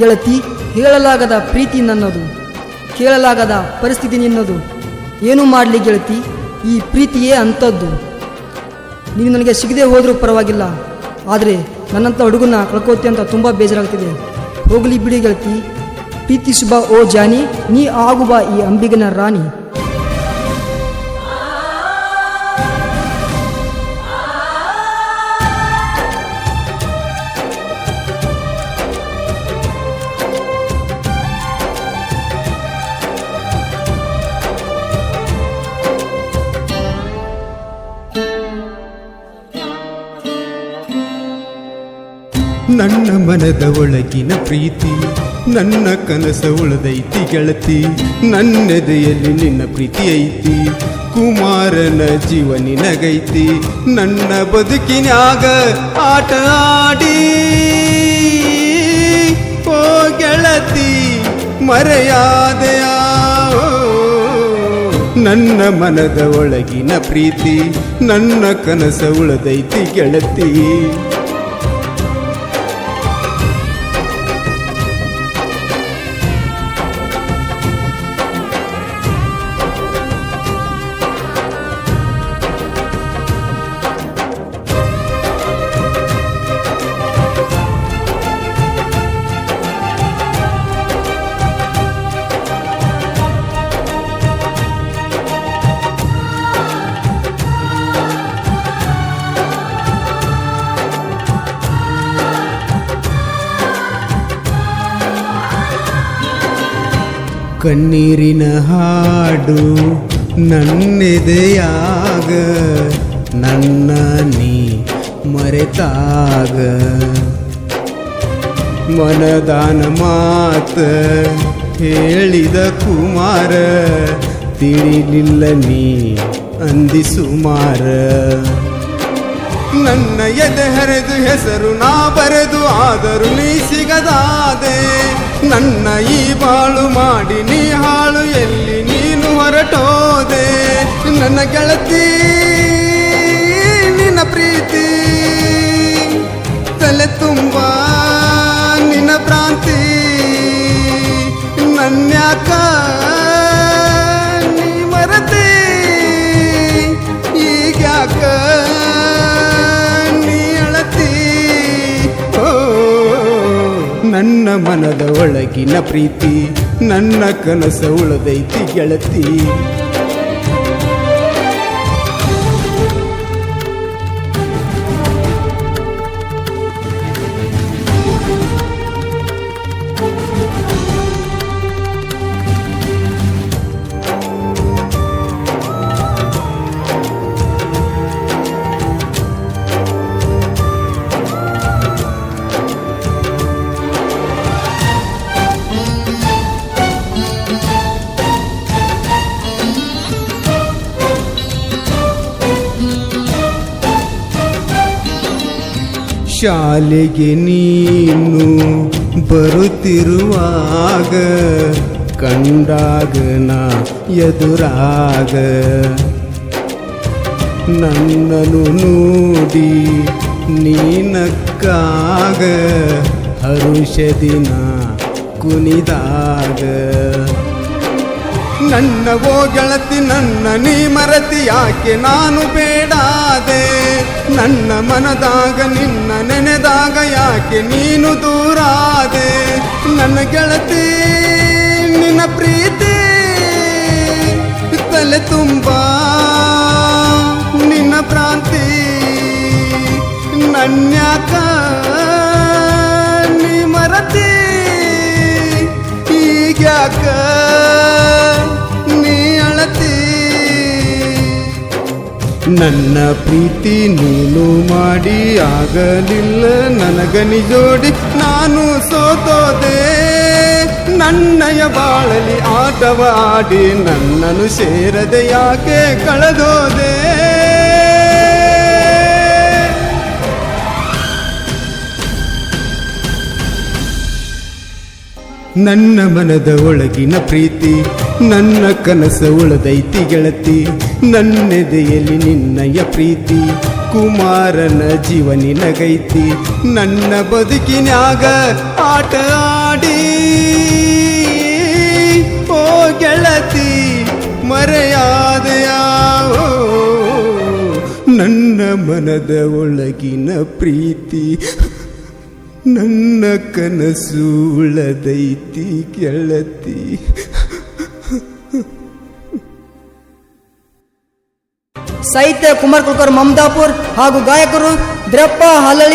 ಗೆಳತಿ, ಹೇಳಲಾಗದ ಪ್ರೀತಿ ನನ್ನದು, ಕೇಳಲಾಗದ ಪರಿಸ್ಥಿತಿ ನಿನ್ನದು. ಏನು ಮಾಡಲಿ ಗೆಳತಿ, ಈ ಪ್ರೀತಿಯೇ ಅಂಥದ್ದು. ನೀನು ನನಗೆ ಸಿಗದೆ ಹೋದರೂ ಪರವಾಗಿಲ್ಲ, ಆದರೆ ನನ್ನಂಥ ಹುಡುಗನ ಕಳ್ಕೋತಿ ಅಂತ ತುಂಬ ಬೇಜಾರಾಗ್ತಿದೆ. ಹೋಗಲಿ ಬಿಡಿ ಗೆಳತಿ ಪ್ರೀತಿಸುವ ಓ ಜಾನಿ, ನೀ ಆಗುವ ಈ ಅಂಬಿಗನ ರಾಣಿ. ನನ್ನ ಮನದ ಒಳಗಿನ ಪ್ರೀತಿ, ನನ್ನ ಕನಸ ಉಳದೈತಿ ಗೆಳತಿ, ನನ್ನೆದೆಯಲ್ಲಿ ನಿನ್ನ ಪ್ರೀತಿ ಐತಿ. ಕುಮಾರನ ಜೀವ ನಿನಗೈತಿ ನನ್ನ ಬದುಕಿನಾಗ ಆಟ ಆಡಿ. ಓ ಗೆಳತಿ, ಮರೆಯಾದೆಯ? ನನ್ನ ಮನದ ಒಳಗಿನ ಪ್ರೀತಿ, ನನ್ನ ಕನಸ ಉಳದೈತಿ ಗೆಳತಿ. ಕಣ್ಣೀರಿನ ಹಾಡು ನನ್ನೆದೆಯಾಗ ನನ್ನ ನೀ ಮರೆತಾಗ. ಮನದಾನ ಮಾತ ಹೇಳಿದ ಕುಮಾರ ತಿಳಿಲಿಲ್ಲ ನೀ ಅಂದಿ ಸುಮಾರ ನನ್ನ ಎದೆ ಹರಿದು ಹೆಸರು ನಾ ಬರೆದು ಆದರೂ ನೀ ಸಿಗದಾದೆ. ನನ್ನ ಈ ಬಾಳು ಮಾಡಿ ನೀ ಹಾಳು ಎಲ್ಲಿ ನೀನು ಹೊರಟೋದೆ. ನನ್ನ ಗೆಳತಿ ನನ್ನ ಮನದ ಒಳಗಿನ ಪ್ರೀತಿ ನನ್ನ ಕನಸ ಉಳದೈತಿ ಗೆಳತಿ. ಶಾಲೆಗೆ ನೀನು ಬರುತ್ತಿರುವಾಗ ಕಂಡಾಗ ನಾ ಎದುರಾಗ ನನ್ನನು ನೋಡಿ ನೀನಕ್ಕಾಗ ಹರುಷದಿನ ಕುಣಿದಾಗ ನನ್ನ ಓ ಗೆಳತಿ, ನನ್ನ ನೀ ಮರತಿ, ಯಾಕೆ ನಾನು ಬೇಡಾದೆ? ನನ್ನ ಮನದಾಗ, ನಿನ್ನ ನೆನೆದಾಗ ಯಾಕೆ ನೀನು ದೂರಾದೆ? ನನ್ನ ಗೆಳತಿ, ನಿನ್ನ ಪ್ರೀತಿ ತಲೆ ತುಂಬ. ನಿನ್ನ ಪ್ರಾಂತಿ ನನ್ಯಾಕ? ನೀ ಮರತಿ, ಈಗ್ಯಾಕ? ನನ್ನ ಪ್ರೀತಿ ನೀನು ಮಾಡಿ ಆಗಲಿಲ್ಲ ನನಗನಿ ಜೋಡಿ. ನಾನು ಸೋತೋದೆ, ನನ್ನಯ ಬಾಳಲಿ ಆಟವ ಆಡಿ ನನ್ನನ್ನು ಸೇರದೆ ಯಾಕೆ ಕಳೆದೋದೆ? ನನ್ನ ಮನದ ಒಳಗಿನ ಪ್ರೀತಿ ನನ್ನ ಕನಸ ಉಳದೈತಿ ಗೆಳತಿ, ನನ್ನೆದೆಯಲ್ಲಿ ನಿನ್ನಯ ಪ್ರೀತಿ, ಕುಮಾರನ ಜೀವನಿನಗೈತಿ ನನ್ನ ಬದುಕಿನಾಗ ಆಟ ಆಡಿ ಓ ಗೆಳತಿ, ಮರೆಯಾದೆಯ? ನನ್ನ ಮನದ ಒಳಗಿನ ಪ್ರೀತಿ, ನನ್ನ ಕನಸು ಉಳದೈತಿ ಗೆಳತಿ. ಸಾಹಿತ್ಯ ಕುಮಾರ್ ಕುಲ್ಕರ್ ಮಮದಾಪುರ್ ಹಾಗೂ ಗಾಯಕರು ದ್ರಪ್ಪ ಹಲಳಿ